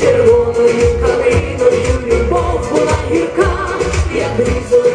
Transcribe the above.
Червоною калиною любов була гірка, як різо.